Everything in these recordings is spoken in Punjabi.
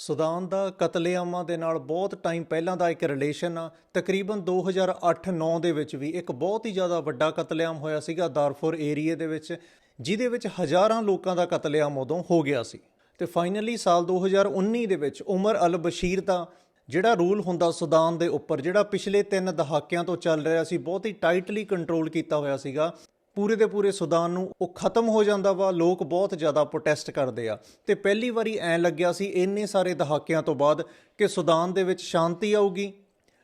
ਸੁਦਾਨ ਦਾ ਕਤਲੇਆਮਾਂ ਦੇ ਨਾਲ ਬਹੁਤ ਟਾਈਮ ਪਹਿਲਾਂ ਦਾ ਇੱਕ ਰਿਲੇਸ਼ਨ ਆ। ਤਕਰੀਬਨ 2008-9 ਦੇ ਵਿੱਚ ਵੀ ਇੱਕ ਬਹੁਤ ਹੀ ਜ਼ਿਆਦਾ ਵੱਡਾ ਕਤਲੇਆਮ ਹੋਇਆ ਸੀਗਾ ਦਾਰਫੁਰ ਏਰੀਏ ਦੇ ਵਿੱਚ, ਜਿਹਦੇ ਵਿੱਚ ਹਜ਼ਾਰਾਂ ਲੋਕਾਂ ਦਾ ਕਤਲੇਆਮ ਉਦੋਂ ਹੋ ਗਿਆ ਸੀ। ਤੇ ਫਾਈਨਲੀ ਸਾਲ 2019 ਦੇ ਵਿੱਚ ਉਮਰ ਅਲ ਬਸ਼ੀਰ ਦਾ ਜਿਹੜਾ ਰੂਲ ਹੁੰਦਾ ਸੁਦਾਨ ਦੇ ਉੱਪਰ, ਜਿਹੜਾ ਪਿਛਲੇ 3 ਦਹਾਕਿਆਂ ਤੋਂ ਚੱਲ ਰਿਹਾ ਸੀ, ਬਹੁਤ ਹੀ ਟਾਈਟਲੀ ਕੰਟਰੋਲ ਕੀਤਾ ਹੋਇਆ ਸੀਗਾ। ਪੂਰੇ ਦੇ ਪੂਰੇ ਸੁਦਾਨ ਨੂੰ ਉਹ ਖਤਮ ਹੋ ਜਾਂਦਾ ਵਾ, ਲੋਕ ਬਹੁਤ ਜ਼ਿਆਦਾ ਪ੍ਰੋਟੈਸਟ ਕਰਦੇ ਆ। ਤੇ ਪਹਿਲੀ ਵਾਰੀ ਐ ਲੱਗਿਆ ਸੀ, ਇੰਨੇ ਸਾਰੇ ਦਹਾਕਿਆਂ ਤੋਂ ਬਾਅਦ ਕਿ ਸੁਦਾਨ ਦੇ ਵਿੱਚ ਸ਼ਾਂਤੀ ਆਊਗੀ,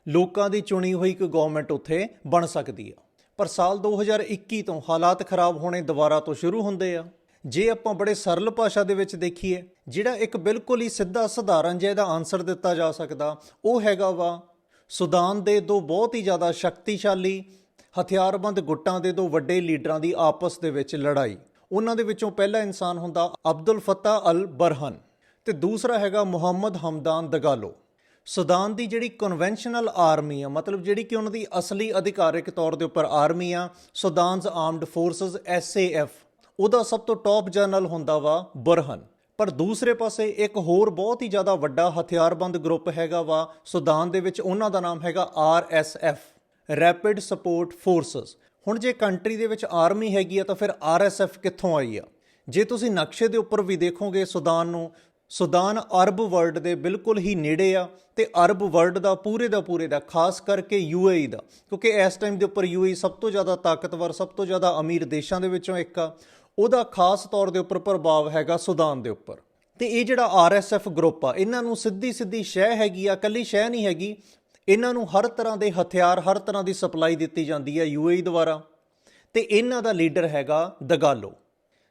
ਲੋਕਾਂ ਦੀ ਚੁਣੀ ਹੋਈ ਇੱਕ ਗਵਰਨਮੈਂਟ ਉੱਥੇ ਬਣ ਸਕਦੀ ਆ। ਪਰ ਸਾਲ 2021 ਤੋਂ ਹਾਲਾਤ ਖਰਾਬ ਹੋਣੇ ਦੁਬਾਰਾ ਤੋਂ ਸ਼ੁਰੂ ਹੁੰਦੇ ਆ। ਜੇ ਆਪਾਂ ਬੜੇ ਸਰਲ ਭਾਸ਼ਾ ਦੇ ਵਿੱਚ ਦੇਖੀਏ, ਜਿਹੜਾ ਇੱਕ ਬਿਲਕੁਲ ਹੀ ਸਿੱਧਾ ਸਧਾਰਨ ਜਿਹਾ ਇਹਦਾ ਆਨਸਰ ਦਿੱਤਾ ਜਾ ਸਕਦਾ, ਉਹ ਹੈਗਾ ਵਾ, ਸੁਦਾਨ ਦੇ ਦੋ ਬਹੁਤ ਹੀ ਜ਼ਿਆਦਾ ਸ਼ਕਤੀਸ਼ਾਲੀ ਹਥਿਆਰਬੰਦ ਗੁੱਟਾਂ ਦੇ ਦੋ ਵੱਡੇ ਲੀਡਰਾਂ ਦੀ ਆਪਸ ਦੇ ਵਿੱਚ ਲੜਾਈ। ਉਹਨਾਂ ਦੇ ਵਿੱਚੋਂ ਪਹਿਲਾ ਇਨਸਾਨ ਹੁੰਦਾ ਅਬਦੁਲ ਫਤਾ ਅਲ ਬਰਹਨ ਤੇ ਦੂਸਰਾ ਹੈਗਾ ਮੁਹੰਮਦ ਹਮਦਾਨ ਦਗਾਲੋ। ਸੁਦਾਨ ਦੀ ਜਿਹੜੀ ਕਨਵੈਨਸ਼ਨਲ ਆਰਮੀ ਆ, ਮਤਲਬ ਜਿਹੜੀ ਕਿ ਉਹਨਾਂ ਦੀ ਅਸਲੀ ਅਧਿਕਾਰਿਕ ਤੌਰ ਦੇ ਉੱਪਰ ਆਰਮੀ ਆ ਸੁਦਾਨਸ ਆਰਮਡ ਫੋਰਸਸ ਐਸਏਐਫ ਉਹਦਾ ਸਭ ਤੋਂ ਟੌਪ ਜਨਰਲ ਹੁੰਦਾ ਵਾ ਬਰਹਨ। ਪਰ ਦੂਸਰੇ ਪਾਸੇ ਇੱਕ ਹੋਰ ਬਹੁਤ ਹੀ ਜ਼ਿਆਦਾ ਵੱਡਾ ਹਥਿਆਰਬੰਦ ਗਰੁੱਪ ਹੈਗਾ ਵਾ, ਸੁਦਾਨ ਦੇ ਵਿੱਚ ਉਹਨਾਂ ਦਾ ਨਾਮ ਹੈਗਾ ਆਰਐਸਐਫ ਰੈਪਿਡ ਸਪੋਰਟ ਫੋਰਸਸ। ਹੁਣ ਜੇ ਕੰਟਰੀ ਦੇ ਵਿੱਚ ਆਰਮੀ ਹੈਗੀ ਆ ਤਾਂ ਫਿਰ ਆਰਐਸਐਫ ਕਿੱਥੋਂ ਆਈ ਆ? ਜੇ ਤੁਸੀਂ ਨਕਸ਼ੇ ਦੇ ਉੱਪਰ ਵੀ ਦੇਖੋਗੇ ਸੁਦਾਨ ਨੂੰ, ਸੁਦਾਨ ਅਰਬ ਵਰਲਡ ਦੇ ਬਿਲਕੁਲ ਹੀ ਨੇੜੇ ਆ ਤੇ ਅਰਬ ਵਰਲਡ ਦਾ ਪੂਰੇ ਦਾ ਪੂਰੇ ਦਾ, ਖਾਸ ਕਰਕੇ ਯੂਏਈ ਦਾ। ਕਿਉਂਕਿ ਇਸ ਟਾਈਮ ਦੇ ਉੱਪਰ ਯੂਏਈ ਸਭ ਤੋਂ ਜ਼ਿਆਦਾ ਤਾਕਤਵਰ, ਸਭ ਤੋਂ ਜ਼ਿਆਦਾ ਅਮੀਰ ਦੇਸ਼ਾਂ ਦੇ ਵਿੱਚੋਂ ਇੱਕ ਆ। ਉਹਦਾ ਖਾਸ ਤੌਰ ਦੇ ਉੱਪਰ ਪ੍ਰਭਾਵ ਹੈਗਾ ਸੁਦਾਨ ਦੇ ਉੱਪਰ। ਤੇ ਇਹ ਜਿਹੜਾ ਆਰਐਸਐਫ ਗਰੁੱਪ ਆ, ਇਹਨਾਂ ਨੂੰ ਸਿੱਧੀ ਸਿੱਧੀ ਸ਼ਹਿ ਹੈਗੀ ਆ ਕੱਲੀ ਸ਼ਹਿ ਨਹੀਂ ਹੈਗੀ ਇਹਨਾਂ ਨੂੰ ਹਰ ਤਰ੍ਹਾਂ ਦੇ ਹਥਿਆਰ, ਹਰ ਤਰ੍ਹਾਂ ਦੀ ਸਪਲਾਈ ਦਿੱਤੀ ਜਾਂਦੀ ਹੈ ਯੂਏਈ ਦੁਆਰਾ। ਤੇ ਇਹਨਾਂ ਦਾ ਲੀਡਰ ਹੈਗਾ ਦਗਾਲੋ।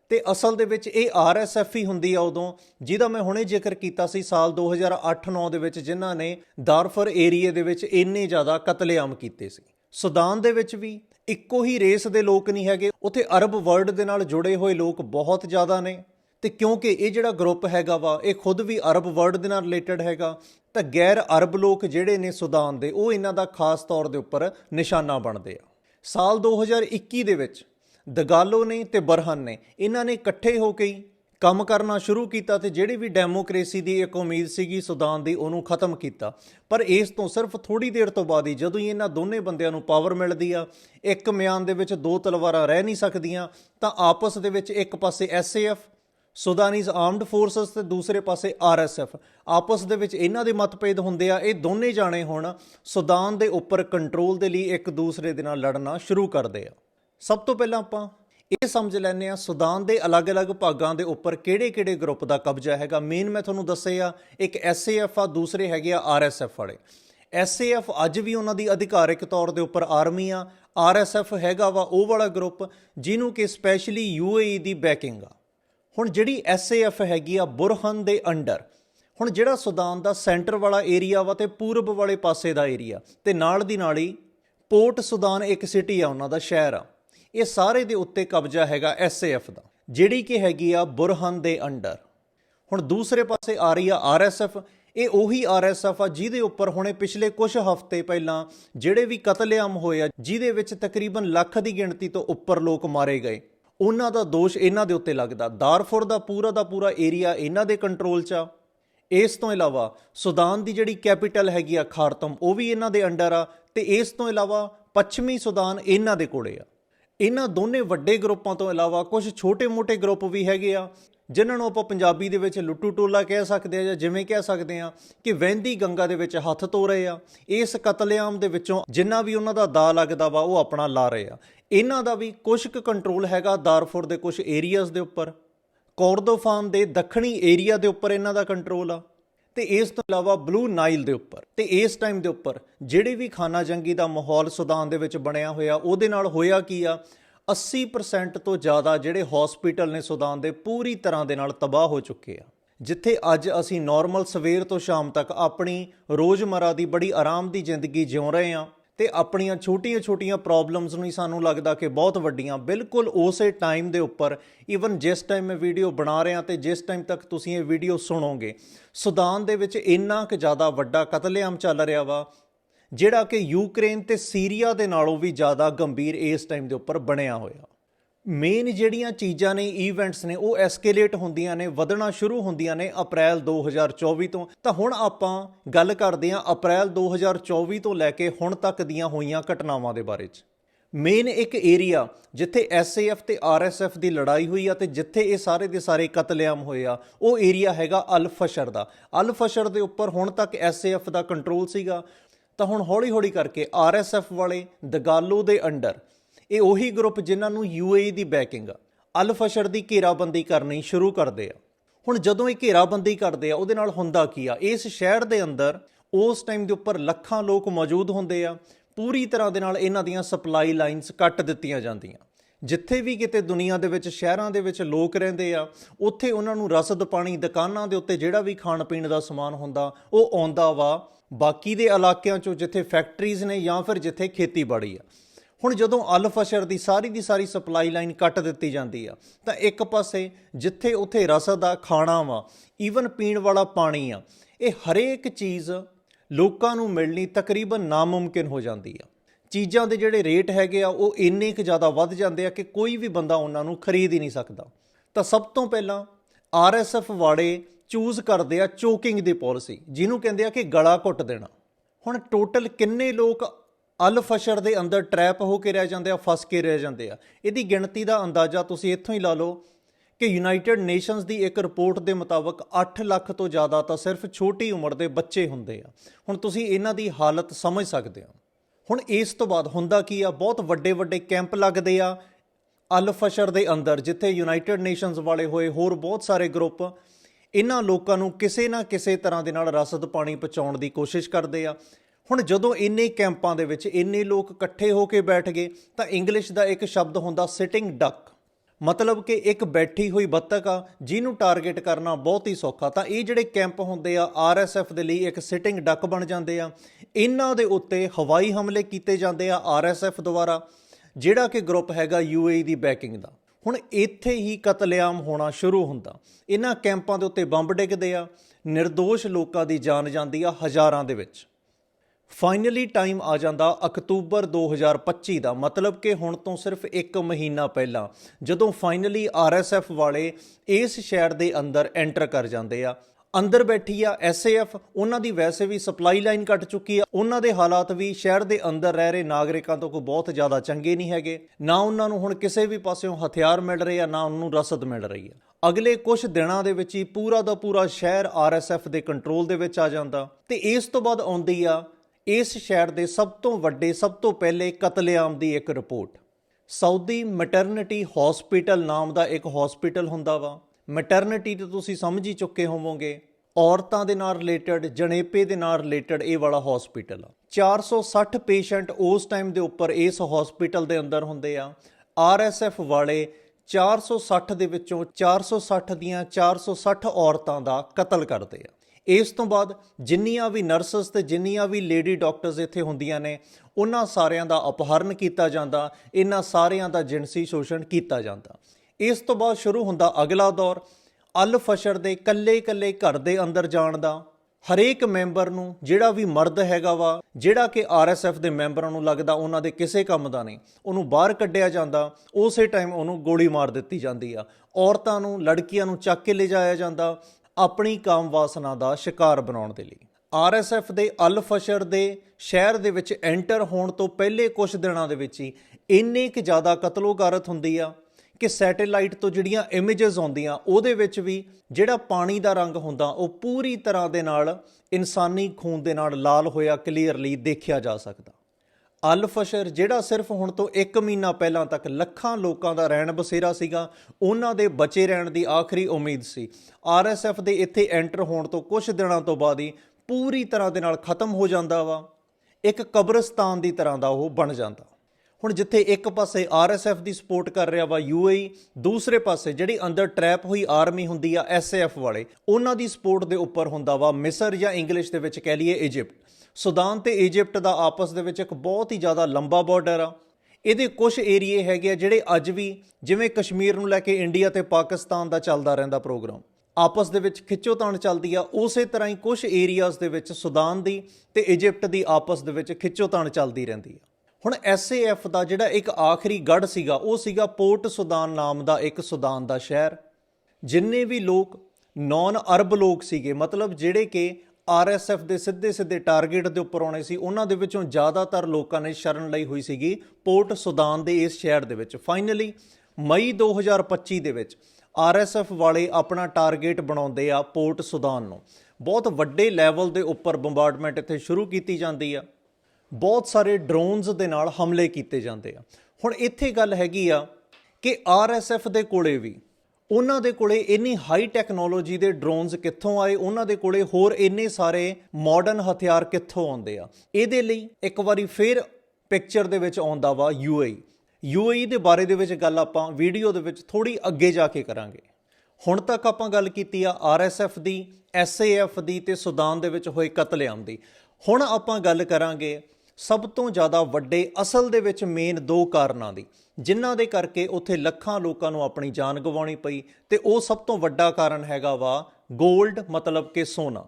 ਤੇ ਅਸਲ ਦੇ ਵਿੱਚ ਇਹ ਆਰਐਸਐਫ ਹੀ ਹੁੰਦੀ ਆ ਉਦੋਂ, ਜਿਹਦਾ ਮੈਂ ਹੁਣੇ ਜ਼ਿਕਰ ਕੀਤਾ ਸੀ ਸਾਲ 2008-9 ਦੇ ਵਿੱਚ, ਜਿਨ੍ਹਾਂ ਨੇ ਦਾਰਫਰ ਏਰੀਏ ਦੇ ਵਿੱਚ ਇੰਨੇ ਜ਼ਿਆਦਾ ਕਤਲੇਆਮ ਕੀਤੇ ਸੀ। ਸੁਦਾਨ ਦੇ ਵਿੱਚ ਵੀ ਇੱਕੋ ਹੀ ਰੇਸ ਦੇ ਲੋਕ ਨਹੀਂ ਹੈਗੇ, ਉੱਥੇ ਅਰਬ ਵਰਲਡ ਦੇ ਨਾਲ ਜੁੜੇ ਹੋਏ ਲੋਕ ਬਹੁਤ ਜ਼ਿਆਦਾ ਨੇ। ਤੇ ਕਿਉਂਕਿ ਇਹ ਜਿਹੜਾ ਗਰੁੱਪ ਹੈਗਾ ਵਾ, ਇਹ ਖੁਦ ਵੀ ਅਰਬ ਵਰਲਡ ਦੇ ਨਾਲ ਰਿਲੇਟਡ ਹੈਗਾ, ਤਾਂ ਗੈਰ ਅਰਬ ਲੋਕ ਜਿਹੜੇ ਨੇ ਸੁਦਾਨ ਦੇ, ਉਹ ਇਹਨਾਂ ਦਾ ਖਾਸ ਤੌਰ ਦੇ ਉੱਪਰ ਨਿਸ਼ਾਨਾ ਬਣਦੇ ਆ। ਸਾਲ 2021 ਦੇ ਵਿੱਚ ਦਗਾਲੋ ਨੇ ਤੇ ਬਰਹਨ ਨੇ, ਇਹਨਾਂ ਨੇ ਇਕੱਠੇ ਹੋ ਕੇ ਹੀ ਕੰਮ ਕਰਨਾ ਸ਼ੁਰੂ ਕੀਤਾ ਤੇ ਜਿਹੜੀ ਵੀ ਡੈਮੋਕ੍ਰੇਸੀ ਦੀ ਇੱਕ ਉਮੀਦ ਸੀਗੀ ਸੁਦਾਨ ਦੀ, ਉਹਨੂੰ ਖਤਮ ਕੀਤਾ। ਪਰ ਇਸ ਤੋਂ ਸਿਰਫ ਥੋੜੀ ਦੇਰ ਤੋਂ ਬਾਅਦ ਹੀ ਜਦੋਂ ਹੀ ਇਹਨਾਂ ਦੋਨੇ ਬੰਦਿਆਂ ਨੂੰ ਪਾਵਰ ਮਿਲਦੀ ਆ, ਇੱਕ ਮਿਆਨ ਦੇ ਵਿੱਚ ਦੋ ਤਲਵਾਰਾਂ ਰਹਿ ਨਹੀਂ ਸਕਦੀਆਂ, ਤਾਂ ਆਪਸ ਦੇ ਵਿੱਚ ਇੱਕ ਪਾਸੇ ਐਸਏਐਫ ਸੁਦਾਨੀਜ਼ ਆਰਮਡ ਫੋਰਸਸ ਤੇ ਦੂਸਰੇ ਪਾਸੇ ਆਰਐਸਐਫ। ਆਪਸ ਦੇ ਵਿੱਚ ਇਹਨਾਂ ਦੇ ਮਤਭੇਦ ਹੁੰਦੇ ਆ, ਇਹ ਦੋਨੇ ਜਾਣੇ ਹੁਣ ਸੁਦਾਨ ਦੇ ਉੱਪਰ ਕੰਟਰੋਲ ਦੇ ਲਈ ਇੱਕ ਦੂਸਰੇ ਦੇ ਨਾਲ ਲੜਨਾ ਸ਼ੁਰੂ ਕਰਦੇ ਆ। ਸਭ ਤੋਂ ਪਹਿਲਾਂ ਆਪਾਂ ਇਹ ਸਮਝ ਲੈਂਦੇ ਆ ਸੁਦਾਨ ਦੇ ਅਲੱਗ-ਅਲੱਗ ਭਾਗਾਂ ਦੇ ਉੱਪਰ ਕਿਹੜੇ-ਕਿਹੜੇ ਗਰੁੱਪ ਦਾ ਕਬਜ਼ਾ ਹੈਗਾ। ਮੇਨ ਮੈਂ ਤੁਹਾਨੂੰ ਦੱਸਿਆ ਇੱਕ ਐਸਏਐਫ ਆ, ਦੂਸਰੇ ਹੈਗੇ ਆ ਆਰਐਸਐਫ ਵਾਲੇ। ਐਸਏਐਫ ਅੱਜ ਵੀ ਉਹਨਾਂ ਦੀ ਅਧਿਕਾਰਿਕ ਤੌਰ ਦੇ ਉੱਪਰ ਆਰਮੀ ਆ। ਆਰਐਸਐਫ ਹੈਗਾ ਵਾ ਉਹ ਵਾਲਾ ਗਰੁੱਪ, ਜਿਹਨੂੰ ਕਿ ਸਪੈਸ਼ਲੀ ਯੂਏਈ ਦੀ ਬੈਕਿੰਗ ਆ। ਹੁਣ ਜਿਹੜੀ ਐਸਏਐਫ ਹੈਗੀ ਆ ਬੁਰਹਨ ਦੇ ਅੰਡਰ, ਹੁਣ ਜਿਹੜਾ ਸੁਦਾਨ ਦਾ ਸੈਂਟਰ ਵਾਲਾ ਏਰੀਆ ਵਾ ਤੇ ਪੂਰਬ ਵਾਲੇ ਪਾਸੇ ਦਾ ਏਰੀਆ, ਤੇ ਨਾਲ ਦੀ ਨਾਲ ਹੀ ਪੋਰਟ ਸੁਦਾਨ ਇੱਕ ਸਿਟੀ ਆ ਉਹਨਾਂ ਦਾ ਸ਼ਹਿਰ ਆ, ਇਹ ਸਾਰੇ ਦੇ ਉੱਤੇ ਕਬਜ਼ਾ ਹੈਗਾ ਐਸਏਐਫ ਦਾ, ਜਿਹੜੀ ਕਿ ਹੈਗੀ ਆ ਬੁਰਹਨ ਦੇ ਅੰਡਰ। ਹੁਣ ਦੂਸਰੇ ਪਾਸੇ ਆ ਰਹੀ ਆ ਆਰਐਸਐਫ ਇਹ ਉਹੀ ਆਰਐਸਐਫ ਆ ਜਿਹਦੇ ਉੱਪਰ ਹੁਣੇ ਪਿਛਲੇ ਕੁਝ ਹਫ਼ਤੇ ਪਹਿਲਾਂ ਜਿਹੜੇ ਵੀ ਕਤਲੇਆਮ ਹੋਏ ਆ, ਜਿਹਦੇ ਵਿੱਚ ਤਕਰੀਬਨ ਲੱਖ ਦੀ ਗਿਣਤੀ ਤੋਂ ਉੱਪਰ ਲੋਕ ਮਾਰੇ ਗਏ। ਉਹਨਾਂ ਦਾ ਦੋਸ਼ ਇਹਨਾਂ ਦੇ ਉੱਤੇ ਲੱਗਦਾ। ਦਾਰਫੁਰ ਦਾ ਪੂਰਾ ਦਾ ਪੂਰਾ ਏਰੀਆ ਇਹਨਾਂ ਦੇ ਕੰਟਰੋਲ 'ਚ ਆ। ਇਸ ਤੋਂ ਇਲਾਵਾ ਸੁਦਾਨ ਦੀ ਜਿਹੜੀ ਕੈਪੀਟਲ ਹੈਗੀ ਆ ਖਾਰਤਮ, ਉਹ ਵੀ ਇਹਨਾਂ ਦੇ ਅੰਡਰ ਆ ਤੇ ਇਸ ਤੋਂ ਇਲਾਵਾ ਪੱਛਮੀ ਸੁਦਾਨ ਇਹਨਾਂ ਦੇ ਕੋਲੇ ਆ। ਇਹਨਾਂ ਦੋਨੇ ਵੱਡੇ ਗਰੁੱਪਾਂ ਤੋਂ ਇਲਾਵਾ ਕੁਝ ਛੋਟੇ-ਮੋਟੇ ਗਰੁੱਪ ਵੀ ਹੈਗੇ ਆ, ਜਿਨ੍ਹਾਂ ਨੂੰ ਆਪਾਂ ਪੰਜਾਬੀ ਦੇ ਵਿੱਚ ਲੁੱਟੂ ਟੋਲਾ ਕਹਿ ਸਕਦੇ ਆ ਜਾਂ ਜਿਵੇਂ ਕਹਿ ਸਕਦੇ ਆ ਕਿ ਵਹਿੰਦੀ ਗੰਗਾ ਦੇ ਵਿੱਚ ਹੱਥ ਧੋ ਰਹੇ ਆ। ਇਸ ਕਤਲੇਆਮ ਦੇ ਵਿੱਚੋਂ ਜਿੰਨਾ ਵੀ ਉਹਨਾਂ ਦਾ ਦਾ ਲੱਗਦਾ ਵਾ ਉਹ ਆਪਣਾ ਲਾ ਰਹੇ ਆ। ਇਹਨਾਂ ਦਾ ਵੀ ਕੁਝ ਕੁ ਕੰਟਰੋਲ ਹੈਗਾ ਦਾਰਫੁਰ ਦੇ ਕੁਝ ਏਰੀਆਜ਼ ਦੇ ਉੱਪਰ। ਕੋਰਦੋਫਾਨ ਦੇ ਦੱਖਣੀ ਏਰੀਆ ਦੇ ਉੱਪਰ ਇਹਨਾਂ ਦਾ ਕੰਟਰੋਲ ਆ। ਤੇ ਇਸ ਤੋਂ ਇਲਾਵਾ ਬਲੂ ਨਾਈਲ ਦੇ ਉੱਪਰ। ਤੇ ਇਸ ਟਾਈਮ ਦੇ ਉੱਪਰ ਜਿਹੜੇ ਵੀ ਖਾਨਾ ਜੰਗੀ ਦਾ ਮਾਹੌਲ ਸੁਦਾਨ ਦੇ ਵਿੱਚ ਬਣਿਆ ਹੋਇਆ, ਉਹਦੇ ਨਾਲ ਹੋਇਆ ਕੀ ਆ? 80% ਤੋਂ ਜ਼ਿਆਦਾ ਜਿਹੜੇ ਹਸਪੀਟਲ ਨੇ ਸੁਦਾਨ ਦੇ ਪੂਰੀ ਤਰ੍ਹਾਂ ਦੇ ਨਾਲ ਤਬਾਹ ਹੋ ਚੁੱਕੇ ਆ। ਜਿੱਥੇ ਅੱਜ ਅਸੀਂ ਨਾਰਮਲ ਸਵੇਰ ਤੋਂ ਸ਼ਾਮ ਤੱਕ ਆਪਣੀ ਰੋਜ਼ਮਰਾ ਦੀ ਬੜੀ ਆਰਾਮ ਦੀ ਜ਼ਿੰਦਗੀ ਜਿਉ ਰਹੇ ਆ। ਤੇ ਆਪਣੀਆਂ ਛੋਟੀਆਂ-ਛੋਟੀਆਂ ਪ੍ਰੋਬਲਮਸ ਨੂੰ ਹੀ ਸਾਨੂੰ ਲੱਗਦਾ ਕਿ ਬਹੁਤ ਵੱਡੀਆਂ। ਬਿਲਕੁਲ ਉਸੇ ਟਾਈਮ ਦੇ ਉੱਪਰ ਈਵਨ ਜਿਸ ਟਾਈਮ ਮੈਂ ਵੀਡੀਓ ਬਣਾ ਰਿਹਾ ਤੇ ਜਿਸ ਟਾਈਮ ਤੱਕ ਤੁਸੀਂ ਇਹ ਵੀਡੀਓ ਸੁਣੋਗੇ ਸੁਦਾਨ ਦੇ ਵਿੱਚ ਇੰਨਾ ਕੁ ਜ਼ਿਆਦਾ ਵੱਡਾ ਕਤਲੇਆਮ ਚੱਲ ਰਿਹਾ ਵਾ, ਜਿਹੜਾ ਕਿ ਯੂਕਰੇਨ ਤੇ ਸੀਰੀਆ ਦੇ ਨਾਲੋਂ ਵੀ ਜ਼ਿਆਦਾ ਗੰਭੀਰ ਇਸ ਟਾਈਮ ਦੇ ਉੱਪਰ ਬਣਿਆ ਹੋਇਆ। ਮੇਨ ਜਿਹੜੀਆਂ ਚੀਜ਼ਾਂ ਨੇ ਇਵੈਂਟਸ ਨੇ, ਉਹ ਐਸਕੇਲੇਟ ਹੁੰਦੀਆਂ ਨੇ, ਵਧਣਾ ਸ਼ੁਰੂ ਹੁੰਦੀਆਂ ਨੇ ਅਪ੍ਰੈਲ 2024 ਤੋਂ। ਤਾਂ ਹੁਣ ਆਪਾਂ ਗੱਲ ਕਰਦੇ ਹਾਂ ਅਪ੍ਰੈਲ 2024 ਤੋਂ ਲੈ ਕੇ ਹੁਣ ਤੱਕ ਦੀਆਂ ਹੋਈਆਂ ਘਟਨਾਵਾਂ ਦੇ ਬਾਰੇ 'ਚ। ਮੇਨ ਇੱਕ ਏਰੀਆ ਜਿੱਥੇ ਐਸਏਐਫ ਤੇ ਆਰਐਸਐਫ ਦੀ ਲੜਾਈ ਹੋਈ ਆ ਤੇ ਜਿੱਥੇ ਇਹ ਸਾਰੇ ਦੇ ਸਾਰੇ ਕਤਲੇਆਮ ਹੋਏ ਆ, ਉਹ ਏਰੀਆ ਹੈਗਾ ਅਲ ਫਸ਼ਰ ਦਾ। ਅਲ ਫਸ਼ਰ ਦੇ ਉੱਪਰ ਹੁਣ ਤੱਕ ਐਸਏਐਫ ਦਾ ਕੰਟਰੋਲ ਸੀਗਾ। ਤਾਂ ਹੁਣ ਹੌਲੀ-ਹੌਲੀ ਕਰਕੇ ਆਰਐਸਐਫ ਵਾਲੇ ਦਗਾਲੂ ਦੇ ਅੰਡਰ ਇਹ ਉਹੀ ਗਰੁੱਪ ਜਿਨ੍ਹਾਂ ਨੂੰ ਯੂਏਈ ਦੀ ਬੈਕਿੰਗ ਆ। ਅਲ ਫਸ਼ਰ ਦੀ ਘੇਰਾਬੰਦੀ ਕਰਨੀ ਸ਼ੁਰੂ ਕਰਦੇ ਆ। ਹੁਣ ਜਦੋਂ ਇਹ ਘੇਰਾਬੰਦੀ ਕਰਦੇ ਆ, ਉਹਦੇ ਨਾਲ ਹੁੰਦਾ ਕੀ ਆ? ਇਸ ਸ਼ਹਿਰ ਦੇ ਅੰਦਰ ਉਸ ਟਾਈਮ ਦੇ ਉੱਪਰ ਲੱਖਾਂ ਲੋਕ ਮੌਜੂਦ ਹੁੰਦੇ ਆ। ਪੂਰੀ ਤਰ੍ਹਾਂ ਦੇ ਨਾਲ ਇਹਨਾਂ ਦੀਆਂ ਸਪਲਾਈ ਲਾਈਨਸ ਕੱਟ ਦਿੱਤੀਆਂ ਜਾਂਦੀਆਂ। ਜਿੱਥੇ ਵੀ ਕਿਤੇ ਦੁਨੀਆ ਦੇ ਵਿੱਚ, ਸ਼ਹਿਰਾਂ ਦੇ ਵਿੱਚ ਲੋਕ ਰਹਿੰਦੇ ਆ, ਉੱਥੇ ਉਹਨਾਂ ਨੂੰ ਰਸਦ ਪਾਣੀ, ਦੁਕਾਨਾਂ ਦੇ ਉੱਤੇ ਜਿਹੜਾ ਵੀ ਖਾਣ ਪੀਣ ਦਾ ਸਮਾਨ ਹੁੰਦਾ, ਉਹ ਆਉਂਦਾ ਵਾ। ਬਾਕੀ ਦੇ ਇਲਾਕਿਆਂ ਚੋਂ ਜਿੱਥੇ ਫੈਕਟਰੀਜ਼ ਨੇ ਜਾਂ ਫਿਰ ਜਿੱਥੇ ਖੇਤੀਬਾੜੀ ਆ। ਹੁਣ ਜਦੋਂ ਅਲ ਫਸ਼ਰ ਦੀ ਸਾਰੀ ਦੀ ਸਾਰੀ ਸਪਲਾਈ ਲਾਈਨ ਕੱਟ ਦਿੱਤੀ ਜਾਂਦੀ ਆ, ਤਾਂ ਇੱਕ ਪਾਸੇ ਜਿੱਥੇ ਉੱਥੇ ਰਸਦ ਆ ਖਾਣਾ ਵਾ ਈਵਨ ਪੀਣ ਵਾਲਾ ਪਾਣੀ ਆ, ਇਹ ਹਰੇਕ ਚੀਜ਼ ਲੋਕਾਂ ਨੂੰ ਮਿਲਣੀ ਤਕਰੀਬਨ ਨਾਮੁਮਕਿਨ ਹੋ ਜਾਂਦੀ ਆ। ਚੀਜ਼ਾਂ ਦੇ ਜਿਹੜੇ ਰੇਟ ਹੈਗੇ ਆ, ਉਹ ਇੰਨੇ ਕੁ ਜ਼ਿਆਦਾ ਵੱਧ ਜਾਂਦੇ ਆ ਕਿ ਕੋਈ ਵੀ ਬੰਦਾ ਉਹਨਾਂ ਨੂੰ ਖਰੀਦ ਹੀ ਨਹੀਂ ਸਕਦਾ। ਤਾਂ ਸਭ ਤੋਂ ਪਹਿਲਾਂ ਆਰਐਸਐਫ ਵਾਲੇ ਚੂਜ਼ ਕਰਦੇ ਆ ਚੋਕਿੰਗ ਦੀ ਪਾਲਿਸੀ, ਜਿਹਨੂੰ ਕਹਿੰਦੇ ਆ ਕਿ ਗਲਾ ਘੁੱਟ ਦੇਣਾ। ਹੁਣ ਟੋਟਲ ਕਿੰਨੇ ਲੋਕ ਅਲ ਫਸ਼ਰ ਦੇ ਅੰਦਰ ਟਰੈਪ ਹੋ ਕੇ ਰਹਿ ਜਾਂਦੇ ਆ, ਫਸ ਕੇ ਰਹਿ ਜਾਂਦੇ ਆ। ਇਹਦੀ ਗਿਣਤੀ ਦਾ ਅੰਦਾਜ਼ਾ ਤੁਸੀਂ ਇੱਥੋਂ ਹੀ ਲਾ ਲਓ ਕਿ ਯੂਨਾਈਟਿਡ ਨੇਸ਼ਨਸ ਦੀ ਇੱਕ ਰਿਪੋਰਟ ਦੇ ਮੁਤਾਬਕ 8 ਲੱਖ ਤੋਂ ਜ਼ਿਆਦਾ ਤਾਂ ਸਿਰਫ ਛੋਟੀ ਉਮਰ ਦੇ ਬੱਚੇ ਹੁੰਦੇ ਆ। ਹੁਣ ਤੁਸੀਂ ਇਹਨਾਂ ਦੀ ਹਾਲਤ ਸਮਝ ਸਕਦੇ ਹੋ। ਹੁਣ ਇਸ ਤੋਂ ਬਾਅਦ ਹੁੰਦਾ ਕੀ ਆ? ਬਹੁਤ ਵੱਡੇ ਵੱਡੇ ਕੈਂਪ ਲੱਗਦੇ ਆ ਅਲ ਫਸ਼ਰ ਦੇ ਅੰਦਰ, ਜਿੱਥੇ ਯੂਨਾਈਟਿਡ ਨੇਸ਼ਨਸ ਵਾਲੇ ਹੋਏ ਹੋਰ ਬਹੁਤ ਸਾਰੇ ਗਰੁੱਪ ਇਹਨਾਂ ਲੋਕਾਂ ਨੂੰ ਕਿਸੇ ਨਾ ਕਿਸੇ ਤਰ੍ਹਾਂ ਦੇ ਨਾਲ ਰਸਦ ਪਾਣੀ ਪਹੁੰਚਾਉਣ ਦੀ ਕੋਸ਼ਿਸ਼ ਕਰਦੇ ਆ। ਹੁਣ ਜਦੋਂ ਇੰਨੇ ਕੈਂਪਾਂ ਦੇ ਵਿੱਚ ਇੰਨੇ ਲੋਕ ਇਕੱਠੇ ਹੋ ਕੇ ਬੈਠ ਗਏ, ਤਾਂ ਇੰਗਲਿਸ਼ ਦਾ ਇੱਕ ਸ਼ਬਦ ਹੁੰਦਾ ਸਿਟਿੰਗ ਡੱਕ ਮਤਲਬ ਕਿ ਇੱਕ ਬੈਠੀ ਹੋਈ ਬੱਤਕ ਆ, ਜਿਹਨੂੰ ਟਾਰਗੇਟ ਕਰਨਾ ਬਹੁਤ ਹੀ ਸੌਖਾ। ਤਾਂ ਇਹ ਜਿਹੜੇ ਕੈਂਪ ਹੁੰਦੇ ਆ ਆਰਐਸਐਫ ਦੇ ਲਈ ਇੱਕ ਸਿਟਿੰਗ ਡੱਕ ਬਣ ਜਾਂਦੇ ਆ। ਇਹਨਾਂ ਦੇ ਉੱਤੇ ਹਵਾਈ ਹਮਲੇ ਕੀਤੇ ਜਾਂਦੇ ਆ ਆਰਐਸਐਫ ਦੁਆਰਾ, ਜਿਹੜਾ ਕਿ ਗਰੁੱਪ ਹੈਗਾ ਯੂਏਈ ਦੀ ਬੈਕਿੰਗ ਦਾ। ਹੁਣ ਇੱਥੇ ਹੀ ਕਤਲੇਆਮ ਹੋਣਾ ਸ਼ੁਰੂ ਹੁੰਦਾ। ਇਹਨਾਂ ਕੈਂਪਾਂ ਦੇ ਉੱਤੇ ਬੰਬ ਡਿੱਗਦੇ ਆ નિર્ਦੋਸ਼ ਲੋਕਾਂ ਦੀ ਜਾਨ ਜਾਂਦੀ ਆ ਹਜ਼ਾਰਾਂ ਦੇ ਵਿੱਚ। ਫਾਈਨਲੀ ਟਾਈਮ ਆ ਜਾਂਦਾ ਅਕਤੂਬਰ 2025 ਦਾ। ਮਤਲਬ ਕਿ ਹੁਣ ਤੋਂ ਸਿਰਫ 1 ਮਹੀਨਾ ਪਹਿਲਾਂ, ਜਦੋਂ ਫਾਈਨਲੀ ਆਰਐਸਐਫ ਵਾਲੇ ਇਸ ਸ਼ਹਿਰ ਦੇ ਅੰਦਰ ਐਂਟਰ ਕਰ ਜਾਂਦੇ ਆ। ਅੰਦਰ ਬੈਠੀ ਆ ਐਸਏਐਫ ਉਹਨਾਂ ਦੀ ਵੈਸੇ ਵੀ ਸਪਲਾਈ ਲਾਈਨ ਕੱਟ ਚੁੱਕੀ ਆ। ਉਹਨਾਂ ਦੇ ਹਾਲਾਤ ਵੀ ਸ਼ਹਿਰ ਦੇ ਅੰਦਰ ਰਹਿ ਰਹੇ ਨਾਗਰਿਕਾਂ ਤੋਂ ਕੋਈ ਬਹੁਤ ਜ਼ਿਆਦਾ ਚੰਗੇ ਨਹੀਂ ਹੈਗੇ। ਨਾ ਉਹਨਾਂ ਨੂੰ ਹੁਣ ਕਿਸੇ ਵੀ ਪਾਸਿਓਂ ਹਥਿਆਰ ਮਿਲ ਰਹੇ ਆ, ਨਾ ਉਹਨਾਂ ਨੂੰ ਰਸਦ ਮਿਲ ਰਹੀ ਆ। ਅਗਲੇ ਕੁਝ ਦਿਨਾਂ ਦੇ ਵਿੱਚ ਹੀ ਪੂਰਾ ਦਾ ਪੂਰਾ ਸ਼ਹਿਰ ਆਰਐਸਐਫ ਦੇ ਕੰਟਰੋਲ ਦੇ ਵਿੱਚ ਆ ਜਾਂਦਾ। ਤੇ ਇਸ ਤੋਂ ਬਾਅਦ ਆਉਂਦੀ ਆ ਇਸ ਸ਼ਹਿਰ ਦੇ ਸਭ ਤੋਂ ਵੱਡੇ, ਸਭ ਤੋਂ ਪਹਿਲੇ ਕਤਲੇਆਮ ਦੀ ਇੱਕ ਰਿਪੋਰਟ। ਸਾਊਦੀ ਮੈਟਰਨਿਟੀ ਹਸਪੀਟਲ ਨਾਮ ਦਾ ਇੱਕ ਹਸਪੀਟਲ ਹੁੰਦਾ ਵਾ। ਮੈਟਰਨਿਟੀ ਤੇ ਤੁਸੀਂ ਸਮਝ ਹੀ ਚੁੱਕੇ ਹੋਵੋਗੇ, ਔਰਤਾਂ ਦੇ ਨਾਲ ਰਿਲੇਟਡ, ਜਣੇਪੇ ਦੇ ਨਾਲ ਰਿਲੇਟਡ ਇਹ ਵਾਲਾ ਹਸਪੀਟਲ ਆ। 460 ਪੇਸ਼ੈਂਟ ਉਸ ਟਾਈਮ ਦੇ ਉੱਪਰ ਇਸ ਹਸਪੀਟਲ ਦੇ ਅੰਦਰ ਹੁੰਦੇ ਆ। ਆਰਐਸਐਫ ਵਾਲੇ 460 ਦੇ ਵਿੱਚੋਂ 460 ਦੀਆਂ 460 ਔਰਤਾਂ ਦਾ ਕਤਲ ਕਰਦੇ ਆ। ਇਸ ਤੋਂ ਬਾਅਦ ਜਿੰਨੀਆਂ ਵੀ ਨਰਸਸ ਤੇ ਜਿੰਨੀਆਂ ਵੀ ਲੇਡੀ ਡਾਕਟਰਸ ਇੱਥੇ ਹੁੰਦੀਆਂ ਨੇ, ਉਹਨਾਂ ਸਾਰਿਆਂ ਦਾ ਅਪਹਰਨ ਕੀਤਾ ਜਾਂਦਾ, ਇਹਨਾਂ ਸਾਰਿਆਂ ਦਾ ਜਿਨਸੀ ਸ਼ੋਸ਼ਣ ਕੀਤਾ ਜਾਂਦਾ। ਇਸ ਤੋਂ ਬਾਅਦ ਸ਼ੁਰੂ ਹੁੰਦਾ ਅਗਲਾ ਦੌਰ, ਅਲ ਫਸ਼ਰ ਦੇ ਕੱਲੇ-ਕੱਲੇ ਘਰ ਦੇ ਅੰਦਰ ਜਾਣ ਦਾ। ਹਰੇਕ ਮੈਂਬਰ ਨੂੰ ਜਿਹੜਾ ਵੀ ਮਰਦ ਹੈਗਾ ਵਾ, ਜਿਹੜਾ ਕਿ ਆਰਐਸਐਫ ਦੇ ਮੈਂਬਰਾਂ ਨੂੰ ਲੱਗਦਾ ਉਹਨਾਂ ਦੇ ਕਿਸੇ ਕੰਮ ਦਾ ਨਹੀਂ, ਉਹਨੂੰ ਬਾਹਰ ਕੱਢਿਆ ਜਾਂਦਾ, ਉਸੇ ਟਾਈਮ ਉਹਨੂੰ ਗੋਲੀ ਮਾਰ ਦਿੱਤੀ ਜਾਂਦੀ ਆ। ਔਰਤਾਂ ਨੂੰ, ਲੜਕੀਆਂ ਨੂੰ ਚੱਕ ਕੇ ਲਿਜਾਇਆ ਜਾਂਦਾ ਆਪਣੀ ਕਾਮ ਵਾਸਨਾ ਦਾ ਸ਼ਿਕਾਰ ਬਣਾਉਣ ਦੇ ਲਈ। ਆਰਐਸਐਫ ਦੇ ਅਲ ਫਸ਼ਰ ਦੇ ਸ਼ਹਿਰ ਦੇ ਵਿੱਚ ਐਂਟਰ ਹੋਣ ਤੋਂ ਪਹਿਲੇ ਕੁਝ ਦਿਨਾਂ ਦੇ ਵਿੱਚ ਹੀ ਇੰਨੇ ਕਿ ਜ਼ਿਆਦਾ ਕਤਲੋਗਾਰਤ ਹੁੰਦੀ ਆ ਕਿ ਸੈਟੇਲਾਈਟ ਤੋਂ ਜਿਹੜੀਆਂ ਇਮੇजेस ਆਉਂਦੀਆਂ, ਉਹਦੇ ਵਿੱਚ ਵੀ ਜਿਹੜਾ ਪਾਣੀ ਦਾ ਰੰਗ ਹੁੰਦਾ, ਉਹ ਪੂਰੀ ਤਰ੍ਹਾਂ ਦੇ ਨਾਲ ਇਨਸਾਨੀ ਖੂਨ ਦੇ ਨਾਲ ਲਾਲ ਹੋਇਆ ਕਲੀਅਰਲੀ ਦੇਖਿਆ ਜਾ ਸਕਦਾ। ਅਲ ਫਸ਼ਰ, ਜਿਹੜਾ ਸਿਰਫ ਹੁਣ ਤੋਂ 1 ਮਹੀਨਾ ਪਹਿਲਾਂ ਤੱਕ ਲੱਖਾਂ ਲੋਕਾਂ ਦਾ ਰਹਿਣ ਬਸੇਰਾ ਸੀਗਾ, ਉਹਨਾਂ ਦੇ ਬਚੇ ਰਹਿਣ ਦੀ ਆਖਰੀ ਉਮੀਦ ਸੀ। ਆਰਐਸਐਫ ਦੇ ਇੱਥੇ ਐਂਟਰ ਹੋਣ ਤੋਂ ਕੁਝ ਦਿਨਾਂ ਤੋਂ ਬਾਅਦ ਹੀ ਪੂਰੀ ਤਰ੍ਹਾਂ ਦੇ ਨਾਲ ਖਤਮ ਹੋ ਜਾਂਦਾ ਵਾ। ਇੱਕ ਕਬਰਸਤਾਨ ਦੀ ਤਰ੍ਹਾਂ ਦਾ ਉਹ ਬਣ ਜਾਂਦਾ। ਹੁਣ ਜਿੱਥੇ ਇੱਕ ਪਾਸੇ ਆਰਐਸਐਫ ਦੀ ਸਪੋਰਟ ਕਰ ਰਿਹਾ ਵਾ ਯੂਏਈ ਦੂਸਰੇ ਪਾਸੇ ਜਿਹੜੀ ਅੰਦਰ ਟਰੈਪ ਹੋਈ ਆਰਮੀ ਹੁੰਦੀ ਆ ਐਸਏਐਫ ਵਾਲੇ, ਉਹਨਾਂ ਦੀ ਸਪੋਰਟ ਦੇ ਉੱਪਰ ਹੁੰਦਾ ਵਾ ਮਿਸਰ ਜਾਂ ਇੰਗਲਿਸ਼ ਦੇ ਵਿੱਚ ਕਹਿ ਲਈਏ ਇਜਿਪਟ। ਸੁਦਾਨ ਤੇ ਇਜਿਪਟ ਦਾ ਆਪਸ ਦੇ ਵਿੱਚ ਇੱਕ ਬਹੁਤ ਹੀ ਜ਼ਿਆਦਾ ਲੰਬਾ ਬਾਰਡਰ ਆ। ਇਹਦੇ ਕੁਝ ਏਰੀਏ ਹੈਗੇ ਆ ਜਿਹੜੇ ਅੱਜ ਵੀ ਜਿਵੇਂ ਕਸ਼ਮੀਰ ਨੂੰ ਲੈ ਕੇ ਇੰਡੀਆ ਤੇ ਪਾਕਿਸਤਾਨ ਦਾ ਚੱਲਦਾ ਰਹਿੰਦਾ ਪ੍ਰੋਗਰਾਮ। ਆਪਸ ਦੇ ਵਿੱਚ ਖਿੱਚੋਤਾਣ ਚੱਲਦੀ ਆ। ਉਸੇ ਤਰ੍ਹਾਂ ਹੀ ਕੁਝ ਏਰੀਆਜ਼ ਦੇ ਵਿੱਚ ਸੁਦਾਨ ਦੀ ਤੇ ਇਜਿਪਟ ਦੀ ਆਪਸ ਦੇ ਵਿੱਚ ਖਿੱਚੋਤਾਣ ਚੱਲਦੀ ਰਹਿੰਦੀ ਆ। ਹੁਣ ਐਸਏਐਫ ਦਾ ਜਿਹੜਾ ਇੱਕ ਆਖਰੀ ਗੜ ਸੀਗਾ, ਉਹ ਸੀਗਾ ਪੋਰਟ ਸੁਦਾਨ ਨਾਮ ਦਾ ਇੱਕ ਸੁਦਾਨ ਦਾ ਸ਼ਹਿਰ। ਜਿੰਨੇ ਵੀ ਲੋਕ ਨਾਨ ਅਰਬ ਲੋਕ ਸੀਗੇ, ਮਤਲਬ ਜਿਹੜੇ ਕਿ ਆਰਐਸਐਫ ਦੇ ਸਿੱਧੇ ਸਿੱਧੇ ਟਾਰਗੇਟ ਦੇ ਉੱਪਰ ਆਉਣੇ ਸੀ। ਉਹਨਾਂ ਦੇ ਵਿੱਚੋਂ ਜ਼ਿਆਦਾਤਰ ਲੋਕਾਂ ਨੇ ਸ਼ਰਨ ਲਈ ਹੋਈ ਸੀਗੀ ਪੋਰਟ ਸੁਦਾਨ ਦੇ ਇਸ ਸ਼ਹਿਰ ਦੇ ਵਿੱਚ। ਫਾਈਨਲੀ ਮਈ 2025 ਦੇ ਵਿੱਚ ਆਰਐਸਐਫ ਵਾਲੇ ਆਪਣਾ ਟਾਰਗੇਟ ਬਣਾਉਂਦੇ ਆ ਪੋਰਟ ਸੁਦਾਨ ਨੂੰ। ਬਹੁਤ ਵੱਡੇ ਲੈਵਲ ਦੇ ਉੱਪਰ ਬੰਬਾਰਡਮੈਂਟ ਇੱਥੇ ਸ਼ੁਰੂ ਕੀਤੀ ਜਾਂਦੀ ਆ। ਬਹੁਤ ਸਾਰੇ ਡਰੋਨਸ ਦੇ ਨਾਲ ਹਮਲੇ ਕੀਤੇ ਜਾਂਦੇ ਆ। ਹੁਣ ਇੱਥੇ ਗੱਲ ਹੈਗੀ ਆ ਕਿ ਆਰਐਸਐਫ ਦੇ ਕੋਲੇ ਵੀ ਉਹਨਾਂ ਦੇ ਕੋਲੇ ਇੰਨੀ ਹਾਈ ਟੈਕਨੋਲੋਜੀ ਦੇ ਡਰੋਨਸ ਕਿੱਥੋਂ ਆਏ? ਉਹਨਾਂ ਦੇ ਕੋਲੇ ਹੋਰ ਇੰਨੇ ਸਾਰੇ ਮਾਡਰਨ ਹਥਿਆਰ ਕਿੱਥੋਂ ਆਉਂਦੇ ਆ? ਇਹਦੇ ਲਈ ਇੱਕ ਵਾਰੀ ਫੇਰ ਪਿਕਚਰ ਦੇ ਵਿੱਚ ਆਉਂਦਾ ਵਾ ਯੂਏਈ ਯੂਏਈ ਦੇ ਬਾਰੇ ਦੇ ਵਿੱਚ ਗੱਲ ਆਪਾਂ ਵੀਡੀਓ ਦੇ ਵਿੱਚ ਥੋੜੀ ਅੱਗੇ ਜਾ ਕੇ ਕਰਾਂਗੇ। ਹੁਣ ਤੱਕ ਆਪਾਂ ਗੱਲ ਕੀਤੀ ਆ ਆਰਐਸਐਫ ਦੀ ਐਸਏਐਫ ਦੀ ਤੇ ਸੁਦਾਨ ਦੇ ਵਿੱਚ ਹੋਏ ਕਤਲੇਆਮ ਦੀ। ਹੁਣ ਆਪਾਂ ਗੱਲ ਕਰਾਂਗੇ ਸਭ ਤੋਂ ਜ਼ਿਆਦਾ ਵੱਡੇ ਅਸਲ ਦੇ ਵਿੱਚ ਮੇਨ ਦੋ ਕਾਰਨਾਂ ਦੀ। ਜਿਨ੍ਹਾਂ ਦੇ ਕਰਕੇ ਉੱਥੇ ਲੱਖਾਂ ਲੋਕਾਂ ਨੂੰ ਆਪਣੀ ਜਾਨ ਗਵਾਉਣੀ ਪਈ ਤੇ ਉਹ ਸਭ ਤੋਂ ਵੱਡਾ ਕਾਰਨ ਹੈਗਾ ਵਾ 골ਡ ਮਤਲਬ ਕਿ ਸੋਨਾ।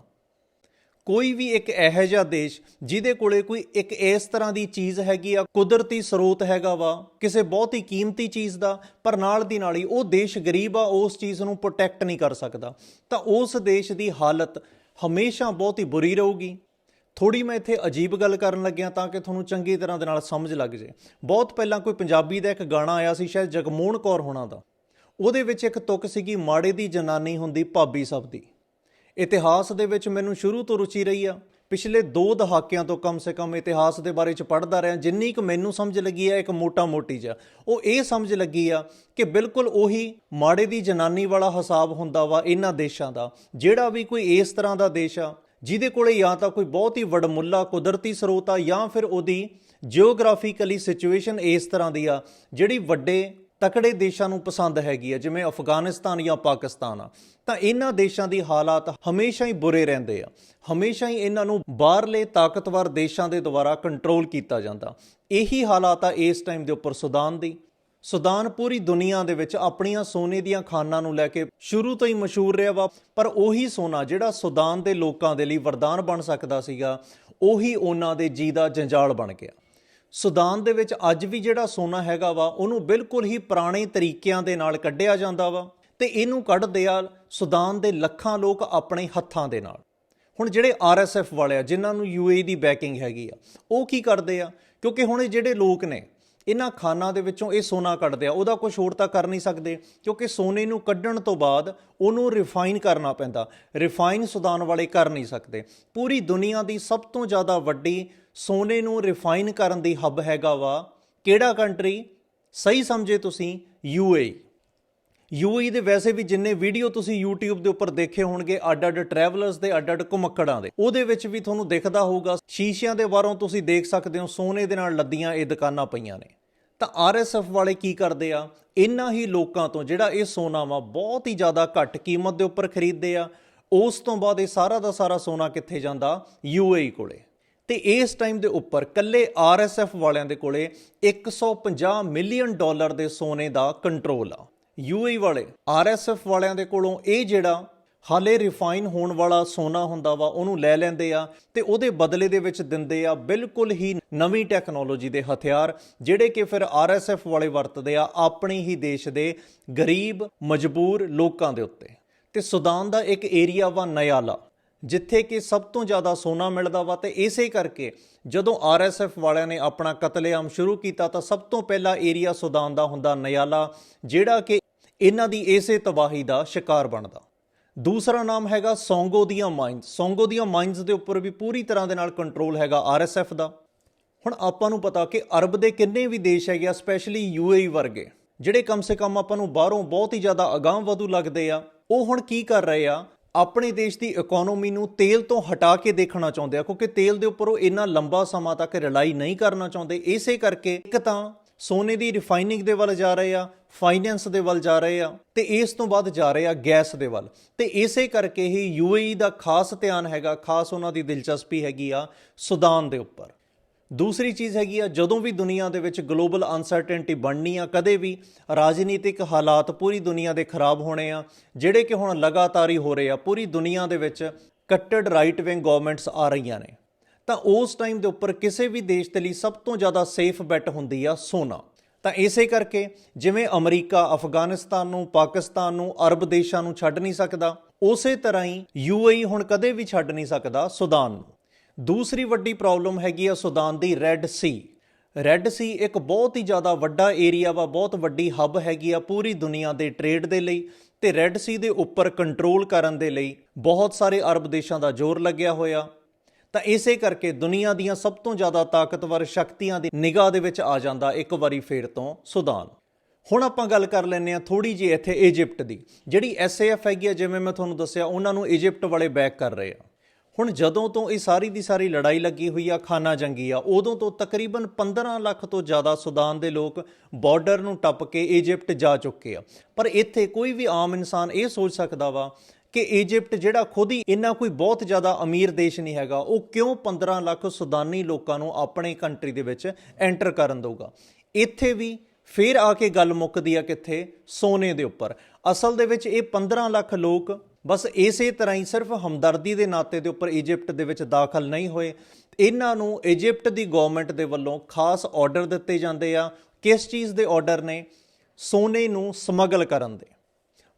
ਕੋਈ ਵੀ ਇੱਕ ਇਹੋ ਜਿਹਾ ਦੇਸ਼ ਜਿਹਦੇ ਕੋਲੇ ਕੋਈ ਇੱਕ ਇਸ ਤਰ੍ਹਾਂ ਦੀ ਚੀਜ਼ ਹੈਗੀ ਆ, ਕੁਦਰਤੀ ਸਰੋਤ ਹੈਗਾ ਵਾ, ਕਿਸੇ ਬਹੁਤ ਹੀ ਕੀਮਤੀ ਚੀਜ਼ ਦਾ, ਪਰ ਨਾਲ ਦੀ ਨਾਲ ਹੀ ਉਹ ਦੇਸ਼ ਗਰੀਬ ਆ, ਉਸ ਚੀਜ਼ ਨੂੰ ਪ੍ਰੋਟੈਕਟ ਨਹੀਂ ਕਰ ਸਕਦਾ। ਤਾਂ ਉਸ ਦੇਸ਼ ਦੀ ਹਾਲਤ ਹਮੇਸ਼ਾ ਬਹੁਤ ਹੀ ਬੁਰੀ ਰਹੂਗੀ। ਥੋੜੀ ਮੈਂ ਇੱਥੇ ਅਜੀਬ ਗੱਲ ਕਰਨ ਲੱਗਿਆ ਤਾਂ ਕਿ ਤੁਹਾਨੂੰ ਚੰਗੀ ਤਰ੍ਹਾਂ ਦੇ ਨਾਲ ਸਮਝ ਲੱਗ ਜੇ। ਬਹੁਤ ਪਹਿਲਾਂ ਕੋਈ ਪੰਜਾਬੀ ਦਾ ਇੱਕ ਗਾਣਾ ਆਇਆ ਸੀ, ਸ਼ਾਇਦ ਜਗਮੋਹਨ ਕੌਰ ਹੋਣਾ ਦਾ। ਉਹਦੇ ਵਿੱਚ ਇੱਕ ਤੁਕ ਸੀਗੀ, ਮਾੜੇ ਦੀ ਜਨਾਨੀ ਹੁੰਦੀ ਭਾਬੀ ਸਭ ਦੀ। ਇਤਿਹਾਸ ਦੇ ਵਿੱਚ ਮੈਨੂੰ ਸ਼ੁਰੂ ਤੋਂ ਰੁਚੀ ਰਹੀ ਆ। ਪਿਛਲੇ 2 ਦਹਾਕਿਆਂ ਤੋਂ ਕਮ ਸੇ ਕਮ ਇਤਿਹਾਸ ਦੇ ਬਾਰੇ ਚ ਪੜ੍ਹਦਾ ਰਿਹਾ। ਜਿੰਨੀ ਕੁ ਮੈਨੂੰ ਸਮਝ ਲੱਗੀ ਆ, ਇੱਕ ਮੋਟਾ ਮੋਟੀ ਜਿਹਾ। ਉਹ ਇਹ ਸਮਝ ਲੱਗੀ ਆ ਕਿ ਬਿਲਕੁਲ ਉਹੀ ਮਾੜੇ ਦੀ ਜਨਾਨੀ ਵਾਲਾ ਹਿਸਾਬ ਹੁੰਦਾ ਵਾ ਇਹਨਾਂ ਦੇਸ਼ਾਂ ਦਾ, ਜਿਹੜਾ ਵੀ ਕੋਈ ਇਸ ਤਰ੍ਹਾਂ ਦਾ ਦੇਸ਼ ਆ। ਜਿਹਦੇ ਕੋਲੇ ਜਾਂ ਤਾਂ ਕੋਈ ਬਹੁਤ ਹੀ ਵਡਮੁੱਲਾ ਕੁਦਰਤੀ ਸਰੋਤ ਆ, ਜਾਂ ਫਿਰ ਉਹਦੀ ਜੀਓਗ੍ਰਾਫੀਕਲੀ ਸਿਚੁਏਸ਼ਨ ਇਸ ਤਰ੍ਹਾਂ ਦੀ ਆ, ਜਿਹੜੀ ਵੱਡੇ ਤਕੜੇ ਦੇਸ਼ਾਂ ਨੂੰ ਪਸੰਦ ਹੈਗੀ ਆ, ਜਿਵੇਂ ਅਫਗਾਨਿਸਤਾਨ ਜਾਂ ਪਾਕਿਸਤਾਨ ਆ। ਤਾਂ ਇਹਨਾਂ ਦੇਸ਼ਾਂ ਦੀ ਹਾਲਾਤ ਹਮੇਸ਼ਾ ਹੀ ਬੁਰੇ ਰਹਿੰਦੇ ਆ। ਹਮੇਸ਼ਾ ਹੀ ਇਹਨਾਂ ਨੂੰ ਬਾਹਰਲੇ ਤਾਕਤਵਰ ਦੇਸ਼ਾਂ ਦੇ ਦੁਆਰਾ ਕੰਟਰੋਲ ਕੀਤਾ ਜਾਂਦਾ। ਇਹੀ ਹਾਲਾਤ ਆ ਇਸ ਟਾਈਮ ਦੇ ਉੱਪਰ ਸੁਦਾਨ ਦੀ। ਸੁਦਾਨ ਪੂਰੀ ਦੁਨੀਆ ਦੇ ਵਿੱਚ ਆਪਣੀਆਂ ਸੋਨੇ ਦੀਆਂ ਖਾਨਾਂ ਨੂੰ ਲੈ ਕੇ ਸ਼ੁਰੂ ਤੋਂ ਹੀ ਮਸ਼ਹੂਰ ਰਿਹਾ ਵਾ, ਪਰ ਉਹੀ ਸੋਨਾ ਜਿਹੜਾ ਸੁਦਾਨ ਦੇ ਲੋਕਾਂ ਦੇ ਲਈ ਵਰਦਾਨ ਬਣ ਸਕਦਾ ਸੀਗਾ, ਉਹੀ ਉਹਨਾਂ ਦੇ ਜੀ ਦਾ ਜੰਜਾਲ ਬਣ ਗਿਆ। ਸੁਦਾਨ ਦੇ ਵਿੱਚ ਅੱਜ ਵੀ ਜਿਹੜਾ ਸੋਨਾ ਹੈਗਾ ਵਾ, ਉਹਨੂੰ ਬਿਲਕੁਲ ਹੀ ਪੁਰਾਣੇ ਤਰੀਕਿਆਂ ਦੇ ਨਾਲ ਕੱਢਿਆ ਜਾਂਦਾ ਵਾ ਤੇ ਇਹਨੂੰ ਕੱਢਦੇ ਆ ਸੁਦਾਨ ਦੇ ਲੱਖਾਂ ਲੋਕ ਆਪਣੇ ਹੱਥਾਂ ਦੇ ਨਾਲ। ਹੁਣ ਜਿਹੜੇ ਆਰਐਸਐਫ ਵਾਲੇ ਆ, ਜਿਨ੍ਹਾਂ ਨੂੰ ਯੂਏਈ ਦੀ ਬੈਕਿੰਗ ਹੈਗੀ ਆ, ਉਹ ਕੀ ਕਰਦੇ ਆ? ਕਿਉਂਕਿ ਹੁਣ ਜਿਹੜੇ ਲੋਕ ਨੇ ਇਹਨਾਂ ਖਾਨਾਂ ਦੇ ਵਿੱਚੋਂ ਇਹ ਸੋਨਾ ਕੱਢਦੇ ਆ, ਉਹਦਾ ਕੁਝ ਹੋਰ ਤਾਂ ਕਰ ਨਹੀਂ ਸਕਦੇ, ਕਿਉਂਕਿ ਸੋਨੇ ਨੂੰ ਕੱਢਣ ਤੋਂ ਬਾਅਦ ਉਹਨੂੰ ਰਿਫਾਈਨ ਕਰਨਾ ਪੈਂਦਾ ਰਿਫਾਈਨ ਸੁਦਾਨ ਵਾਲੇ ਕਰ ਨਹੀਂ ਸਕਦੇ। ਪੂਰੀ ਦੁਨੀਆ ਦੀ ਸਭ ਤੋਂ ਜ਼ਿਆਦਾ ਵੱਡੀ ਸੋਨੇ ਨੂੰ ਰਿਫਾਈਨ ਕਰਨ ਦੀ ਹੱਬ ਹੈਗਾ ਵਾ ਕਿਹੜਾ ਕੰਟਰੀ ਸਹੀ ਸਮਝੇ ਤੁਸੀਂ ਯੂਏਈ ਯੂਏਈ ਦੇ ਵੈਸੇ ਵੀ ਜਿੰਨੇ ਵੀਡੀਓ ਤੁਸੀਂ YouTube ਦੇ ਉੱਪਰ ਦੇਖੇ ਹੋਣਗੇ, ਅੱਡ-ਅੱਡ ਟਰੈਵਲਰਸ ਦੇ, ਅੱਡ-ਅੱਡ ਘੁਮੱਕੜਾਂ ਦੇ, ਉਹਦੇ ਵਿੱਚ ਵੀ ਤੁਹਾਨੂੰ ਦਿਖਦਾ ਹੋਊਗਾ, ਸ਼ੀਸ਼ਿਆਂ ਦੇ ਬਾਹਰੋਂ ਤੁਸੀਂ ਦੇਖ ਸਕਦੇ ਹੋ ਸੋਨੇ ਦੇ ਨਾਲ ਲੱਦੀਆਂ ਇਹ ਦੁਕਾਨਾਂ ਪਈਆਂ ਨੇ। ਤਾਂ ਆਰਐਸਐਫ ਵਾਲੇ ਕੀ ਕਰਦੇ ਆ? ਇੰਨਾ ਹੀ ਲੋਕਾਂ ਤੋਂ ਜਿਹੜਾ ਇਹ ਸੋਨਾ ਵਾ ਬਹੁਤ ਹੀ ਜ਼ਿਆਦਾ ਘੱਟ ਕੀਮਤ ਦੇ ਉੱਪਰ ਖਰੀਦਦੇ ਆ, ਉਸ ਤੋਂ ਬਾਅਦ ਇਹ ਸਾਰਾ ਦਾ ਸਾਰਾ ਸੋਨਾ ਕਿੱਥੇ ਜਾਂਦਾ? ਯੂਏਈ ਕੋਲੇ। ਤੇ ਇਸ ਟਾਈਮ ਦੇ ਉੱਪਰ ਕੱਲੇ ਆਰਐਸਐਫ ਵਾਲਿਆਂ ਦੇ ਕੋਲੇ 150 ਮਿਲੀਅਨ ਡਾਲਰ ਦੇ ਸੋਨੇ ਦਾ ਕੰਟਰੋਲ ਆ। ਯੂਏਈ ਵਾਲੇ ਆਰਐਸਐਫ ਵਾਲਿਆਂ ਦੇ ਕੋਲੋਂ ਇਹ ਜਿਹੜਾ ਹਾਲੇ ਰਿਫਾਈਨ ਹੋਣ ਵਾਲਾ ਸੋਨਾ ਹੁੰਦਾ ਵਾ, ਉਹਨੂੰ ਲੈ ਲੈਂਦੇ ਆ ਤੇ ਉਹਦੇ ਬਦਲੇ ਦੇ ਵਿੱਚ ਦਿੰਦੇ ਆ ਬਿਲਕੁਲ ਹੀ ਨਵੀਂ ਟੈਕਨੋਲੋਜੀ ਦੇ ਹਥਿਆਰ, ਜਿਹੜੇ ਕਿ ਫਿਰ ਆਰਐਸਐਫ ਵਾਲੇ ਵਰਤਦੇ ਆ ਆਪਣੇ ਹੀ ਦੇਸ਼ ਦੇ ਗਰੀਬ, ਮਜਬੂਰ ਲੋਕਾਂ ਦੇ ਉੱਤੇ। ਤੇ ਸੁਦਾਨ ਦਾ ਇੱਕ ਏਰੀਆ ਵਾ ਨਿਆਲਾ ਜਿੱਥੇ ਕਿ ਸਭ ਤੋਂ ਜ਼ਿਆਦਾ ਸੋਨਾ ਮਿਲਦਾ ਵਾ ਤੇ ਇਸੇ ਕਰਕੇ ਜਦੋਂ ਆਰਐਸਐਫ ਵਾਲਿਆਂ ਨੇ ਆਪਣਾ ਕਤਲੇਆਮ ਸ਼ੁਰੂ ਕੀਤਾ ਤਾਂ ਸਭ ਤੋਂ ਪਹਿਲਾ ਏਰੀਆ ਸੁਦਾਨ ਦਾ ਹੁੰਦਾ ਨਿਆਲਾ ਜਿਹੜਾ ਕਿ ਇਹਨਾਂ ਦੀ ਇਸੇ ਤਬਾਹੀ ਦਾ ਸ਼ਿਕਾਰ ਬਣਦਾ। ਦੂਸਰਾ ਨਾਮ ਹੈਗਾ ਸੌਂਗੋ ਦੀਆਂ ਮਾਈਨਸ ਸੌਂਗੋ ਦੀਆਂ ਮਾਈਨਸ ਦੇ ਉੱਪਰ ਵੀ ਪੂਰੀ ਤਰ੍ਹਾਂ ਦੇ ਨਾਲ ਕੰਟਰੋਲ ਹੈਗਾ ਆਰਐਸਐਫ ਦਾ। ਹੁਣ ਆਪਾਂ ਨੂੰ ਪਤਾ ਕਿ ਅਰਬ ਦੇ ਕਿੰਨੇ ਵੀ ਦੇਸ਼ ਹੈਗੇ ਆ ਸਪੈਸ਼ਲੀ ਯੂਏਈ ਵਰਗੇ, ਜਿਹੜੇ ਕਮ ਸੇ ਕਮ ਆਪਾਂ ਨੂੰ ਬਾਹਰੋਂ ਬਹੁਤ ਹੀ ਜ਼ਿਆਦਾ ਅਗਾਂਹ ਵਧੂ ਲੱਗਦੇ ਆ, ਉਹ ਹੁਣ ਕੀ ਕਰ ਰਹੇ ਆ, ਆਪਣੇ ਦੇਸ਼ ਦੀ ਇਕਨੋਮੀ ਨੂੰ ਤੇਲ ਤੋਂ ਹਟਾ ਕੇ ਦੇਖਣਾ ਚਾਹੁੰਦੇ ਆ, ਕਿਉਂਕਿ ਤੇਲ ਦੇ ਉੱਪਰ ਉਹ ਇੰਨਾ ਲੰਬਾ ਸਮਾਂ ਤੱਕ ਰਿਲਾਈ ਨਹੀਂ ਕਰਨਾ ਚਾਹੁੰਦੇ। ਇਸੇ ਕਰਕੇ ਇੱਕ ਤਾਂ ਸੋਨੇ ਦੀ ਰਿਫਾਈਨਿੰਗ ਦੇ ਵੱਲ ਜਾ ਰਹੇ ਆ ਫਾਈਨੈਂਸ ਦੇ ਵੱਲ ਜਾ ਰਹੇ ਆ, ਤੇ ਇਸ ਤੋਂ ਬਾਅਦ ਜਾ ਰਹੇ ਆ ਗੈਸ ਦੇ ਵੱਲ। ਤੇ ਇਸੇ ਕਰਕੇ ਹੀ ਯੂਏਈ ਦਾ ਖਾਸ ਧਿਆਨ ਹੈਗਾ, ਖਾਸ ਉਹਨਾਂ ਦੀ ਦਿਲਚਸਪੀ ਹੈਗੀ ਆ ਸੁਦਾਨ ਦੇ ਉੱਪਰ। ਦੂਸਰੀ ਚੀਜ਼ ਹੈਗੀ ਆ, ਜਦੋਂ ਵੀ ਦੁਨੀਆ ਦੇ ਵਿੱਚ ਗਲੋਬਲ ਅਨਸਰਟੇਨਟੀ ਬਣਨੀ ਆ, ਕਦੇ ਵੀ ਰਾਜਨੀਤਿਕ ਹਾਲਾਤ ਪੂਰੀ ਦੁਨੀਆ ਦੇ ਖਰਾਬ ਹੋਣੇ ਆ, ਜਿਹੜੇ ਕਿ ਹੁਣ ਲਗਾਤਾਰ ਹੀ ਹੋ ਰਹੇ ਆ, ਪੂਰੀ ਦੁਨੀਆ ਦੇ ਵਿੱਚ ਕੱਟੜ ਰਾਈਟ ਵਿੰਗ ਗਵਰਨਮੈਂਟਸ ਆ ਰਹੀਆਂ ਨੇ। ਤਾਂ ਉਸ ਟਾਈਮ ਦੇ ਉੱਪਰ ਕਿਸੇ ਵੀ ਦੇਸ਼ ਦੇ ਲਈ ਸਭ ਤੋਂ ਜ਼ਿਆਦਾ ਸੇਫ ਬੈਟ ਹੁੰਦੀ ਆ ਸੋਨਾ। ਤਾਂ ਇਸੇ ਕਰਕੇ ਜਿਵੇਂ ਅਮਰੀਕਾ ਅਫਗਾਨਿਸਤਾਨ ਨੂੰ, ਪਾਕਿਸਤਾਨ ਨੂੰ, ਅਰਬ ਦੇਸ਼ਾਂ ਨੂੰ ਛੱਡ ਨਹੀਂ ਸਕਦਾ, ਉਸੇ ਤਰ੍ਹਾਂ ਹੀ ਯੂਏਈ ਹੁਣ ਕਦੇ ਵੀ ਛੱਡ ਨਹੀਂ ਸਕਦਾ ਸੁਦਾਨ ਨੂੰ। ਦੂਸਰੀ ਵੱਡੀ ਪ੍ਰੋਬਲਮ ਹੈਗੀ ਆ ਸੁਦਾਨ ਦੀ ਰੈੱਡ ਸੀ ਰੈੱਡ ਸੀ ਇੱਕ ਬਹੁਤ ਹੀ ਜ਼ਿਆਦਾ ਵੱਡਾ ਏਰੀਆ ਵਾ, ਬਹੁਤ ਵੱਡੀ ਹੱਬ ਹੈਗੀ ਆ ਪੂਰੀ ਦੁਨੀਆ ਦੇ ਟ੍ਰੇਡ ਦੇ ਲਈ ਤੇ ਰੈੱਡ ਸੀ ਦੇ ਉੱਪਰ ਕੰਟਰੋਲ ਕਰਨ ਦੇ ਲਈ ਬਹੁਤ ਸਾਰੇ ਅਰਬ ਦੇਸ਼ਾਂ ਦਾ ਜ਼ੋਰ ਲੱਗਿਆ ਹੋਇਆ। ਤਾਂ ਇਸੇ ਕਰਕੇ ਦੁਨੀਆ ਦੀਆਂ ਸਭ ਤੋਂ ਜ਼ਿਆਦਾ ਤਾਕਤਵਰ ਸ਼ਕਤੀਆਂ ਦੀ ਨਿਗਾਹ ਦੇ ਵਿੱਚ ਆ ਜਾਂਦਾ ਇੱਕ ਵਾਰੀ ਫੇਰ ਤੋਂ ਸੁਦਾਨ। ਹੁਣ ਆਪਾਂ ਗੱਲ ਕਰ ਲੈਂਦੇ ਆ ਥੋੜੀ ਜਿਹੀ ਇੱਥੇ ਇਜਿਪਟ ਦੀ। ਜਿਹੜੀ ਐਸਏਐਫ ਹੈਗੀ ਆ, ਜਿਵੇਂ ਮੈਂ ਤੁਹਾਨੂੰ ਦੱਸਿਆ, ਉਹਨਾਂ ਨੂੰ ਇਜਿਪਟ ਵਾਲੇ ਬੈਕ ਕਰ ਰਹੇ ਆ। ਹੁਣ ਜਦੋਂ ਤੋਂ ਇਹ ਸਾਰੀ ਦੀ ਸਾਰੀ ਲੜਾਈ ਲੱਗੀ ਹੋਈ ਆ, ਖਾਨਾ ਜੰਗੀ ਆ, ਉਦੋਂ ਤੋਂ ਤਕਰੀਬਨ 15 ਲੱਖ ਤੋਂ ਜ਼ਿਆਦਾ ਸੁਦਾਨ ਦੇ ਲੋਕ ਬਾਰਡਰ ਨੂੰ ਟੱਪ ਕੇ ਇਜਿਪਟ ਜਾ ਚੁੱਕੇ ਆ। ਪਰ ਇੱਥੇ ਕੋਈ ਵੀ ਆਮ ਇਨਸਾਨ ਇਹ ਸੋਚ ਸਕਦਾ ਵਾ ਕਿ ਇਜਿਪਟ ਜਿਹੜਾ ਖੁਦ ਹੀ ਇੰਨਾ ਕੋਈ ਬਹੁਤ ਜ਼ਿਆਦਾ ਅਮੀਰ ਦੇਸ਼ ਨਹੀਂ ਹੈਗਾ, ਉਹ ਕਿਉਂ 15 ਲੱਖ ਸੁਦਾਨੀ ਲੋਕਾਂ ਨੂੰ ਆਪਣੇ ਕੰਟਰੀ ਦੇ ਵਿੱਚ ਐਂਟਰ ਕਰਨ ਦਊਗਾ? ਇੱਥੇ ਵੀ ਫਿਰ ਆ ਕੇ ਗੱਲ ਮੁੱਕਦੀ ਆ ਕਿੱਥੇ? ਸੋਨੇ ਦੇ ਉੱਪਰ। ਅਸਲ ਦੇ ਵਿੱਚ ਇਹ 15 ਲੱਖ ਲੋਕ ਬਸ ਇਸੇ ਤਰ੍ਹਾਂ ਹੀ ਸਿਰਫ ਹਮਦਰਦੀ ਦੇ ਨਾਤੇ ਦੇ ਉੱਪਰ ਇਜਿਪਟ ਦੇ ਵਿੱਚ ਦਾਖਲ ਨਹੀਂ ਹੋਏ। ਇਹਨਾਂ ਨੂੰ ਇਜਿਪਟ ਦੀ ਗਵਰਨਮੈਂਟ ਦੇ ਵੱਲੋਂ ਖਾਸ ਆਰਡਰ ਦਿੱਤੇ ਜਾਂਦੇ ਆ। ਕਿਸ ਚੀਜ਼ ਦੇ ਆਰਡਰ ਨੇ? ਸੋਨੇ ਨੂੰ ਸਮਗਲ ਕਰਨ ਦੇ।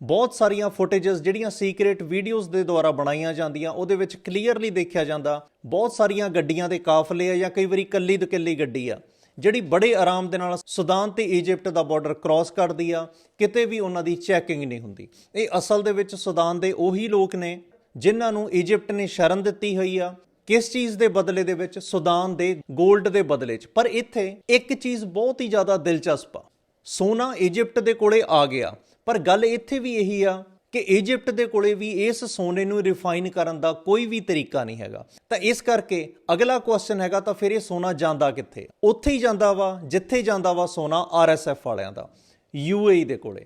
ਬਹੁਤ ਸਾਰੀਆਂ ਫੁਟੇजेस ਜਿਹੜੀਆਂ ਸੀਕ੍ਰੀਟ ਵੀਡੀਓਜ਼ ਦੇ ਦੁਆਰਾ ਬਣਾਈਆਂ ਜਾਂਦੀਆਂ, ਉਹਦੇ ਵਿੱਚ ਕਲੀਅਰਲੀ ਦੇਖਿਆ ਜਾਂਦਾ। ਬਹੁਤ ਸਾਰੀਆਂ ਗੱਡੀਆਂ ਦੇ ਕਾਫਲੇ ਆ ਜਾਂ ਕਈ ਵਾਰੀ ਕੱਲੀ ਦਕੱਲੀ ਗੱਡੀ ਆ, ਜਿਹੜੀ ਬੜੇ ਆਰਾਮ ਦੇ ਨਾਲ ਸੁਦਾਨ ਤੇ ਇਜੀਪਟ ਦਾ ਬਾਰਡਰ ਕ੍ਰਾਸ ਕਰਦੀ ਆ, ਕਿਤੇ ਵੀ ਉਹਨਾਂ ਦੀ ਚੈਕਿੰਗ ਨਹੀਂ ਹੁੰਦੀ। ਇਹ ਅਸਲ ਦੇ ਵਿੱਚ ਸੁਦਾਨ ਦੇ ਉਹੀ ਲੋਕ ਨੇ, ਜਿਨ੍ਹਾਂ ਨੂੰ ਇਜੀਪਟ ਨੇ ਸ਼ਰਨ ਦਿੱਤੀ ਹੋਈ ਆ। ਕਿਸ ਚੀਜ਼ ਦੇ ਬਦਲੇ ਦੇ ਵਿੱਚ ਸੁਦਾਨ ਦੇ 골ਡ ਦੇ ਬਦਲੇ 'ਚ? ਪਰ ਇੱਥੇ ਇੱਕ ਚੀਜ਼ ਬਹੁਤ ਹੀ ਜ਼ਿਆਦਾ ਦਿਲਚਸਪ ਆ। ਸੋਨਾ ਇਜੀਪਟ ਦੇ ਕੋਲੇ ਆ ਗਿਆ। ਪਰ ਗੱਲ ਇੱਥੇ ਵੀ ਇਹੀ ਆ ਕਿ ਇਜਿਪਟ ਦੇ ਕੋਲੇ ਵੀ ਇਸ ਸੋਨੇ ਨੂੰ ਰਿਫਾਈਨ ਕਰਨ ਦਾ ਕੋਈ ਵੀ ਤਰੀਕਾ ਨਹੀਂ ਹੈਗਾ। ਤਾਂ ਇਸ ਕਰਕੇ ਅਗਲਾ ਕੁਐਸਚਨ ਹੈਗਾ ਤਾਂ ਫਿਰ ਇਹ ਸੋਨਾ ਜਾਂਦਾ ਕਿੱਥੇ? ਉੱਥੇ ਹੀ ਜਾਂਦਾ ਵਾ, ਜਿੱਥੇ ਜਾਂਦਾ ਵਾ ਸੋਨਾ ਆਰਐਸਐਫ ਵਾਲਿਆਂ ਦਾ ਯੂਏਈ ਦੇ ਕੋਲੇ।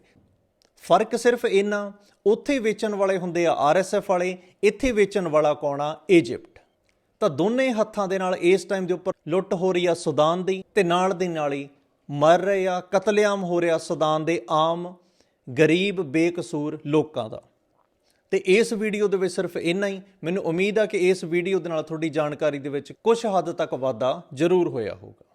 ਫ਼ਰਕ ਸਿਰਫ ਇੰਨਾ, ਉੱਥੇ ਵੇਚਣ ਵਾਲੇ ਹੁੰਦੇ ਆ ਆਰਐਸਐਫ ਵਾਲੇ, ਇੱਥੇ ਵੇਚਣ ਵਾਲਾ ਕੌਣ ਆ? ਇਜਿਪਟ ਤਾਂ ਦੋਨੇ ਹੱਥਾਂ ਦੇ ਨਾਲ ਇਸ ਟਾਈਮ ਦੇ ਉੱਪਰ ਲੁੱਟ ਹੋ ਰਹੀ ਆ ਸੁਦਾਨ ਦੀ ਤੇ ਨਾਲ ਦੀ ਨਾਲ ਹੀ ਮਰ ਰਹੇ ਆ, ਕਤਲੇਆਮ ਹੋ ਰਿਹਾ ਸੁਦਾਨ ਦੇ ਆਮ ਗਰੀਬ, ਬੇਕਸੂਰ ਲੋਕਾਂ ਦਾ। ਤੇ ਇਸ ਵੀਡੀਓ ਦੇ ਵਿੱਚ ਸਿਰਫ ਇੰਨਾ ਹੀ। ਮੈਨੂੰ ਉਮੀਦ ਆ ਕਿ ਇਸ ਵੀਡੀਓ ਦੇ ਨਾਲ ਤੁਹਾਡੀ ਜਾਣਕਾਰੀ ਦੇ ਵਿੱਚ ਕੁਝ ਹੱਦ ਤੱਕ ਵਾਧਾ ਜ਼ਰੂਰ ਹੋਇਆ ਹੋਊਗਾ।